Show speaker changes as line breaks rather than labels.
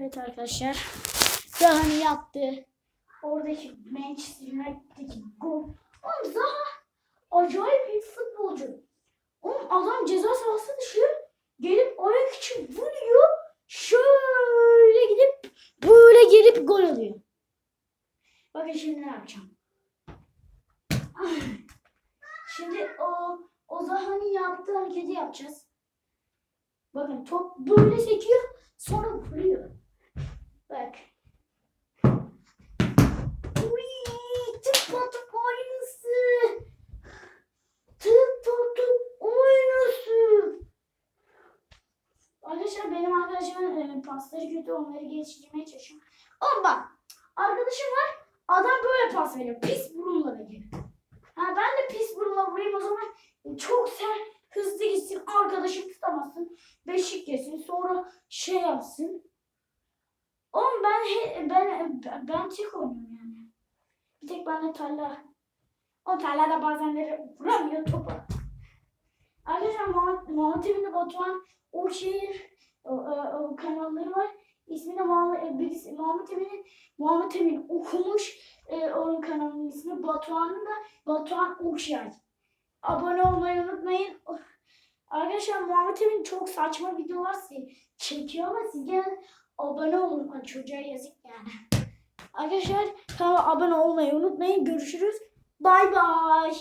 Evet arkadaşlar. Zaha yaptı. Oradaki Manchester United'daki gol. Oğlum Zaha acayip bir futbolcu. Oğlum adam ceza sahası dışı gelip ayak için vuruyor. Şöyle gidip böyle gelip gol alıyor. Bakın şimdi ne yapacağım. Şimdi o o Zaha'nın yaptığı hareketi yapacağız. Bakın top böyle sekiyor sonra vuruyor. E, pasları kötü onları geliştirmeye çalışıyorum. Ama bak arkadaşım var adam böyle pas veriyor. Pis burunla veriyor. Ha ben de pis burunla vurayım o zaman çok sert hızlı gitsin arkadaşı tutamazsın. Beşik yesin sonra şey yapsın. Oğlum ben ben ben, ben tek oynuyorum yani. Bir tek bende tarla. O tarla da bazenleri vuramıyor topa. Arkadaşlar Muhammed Batuhan Orşehir o, o kanalları var. İsmi de Muhammed, e, birisi, Muhammed Emin'in Muhammed Emin okumuş e, onun kanalının ismi. Batuhan'ın da Batuhan Okşay. Abone olmayı unutmayın. Arkadaşlar Muhammed Emin çok saçma videolar çekiyor ama siz gene abone olun. Ha, Çocuğa yazık yani. Arkadaşlar kanala abone olmayı unutmayın. Görüşürüz. Bay bay.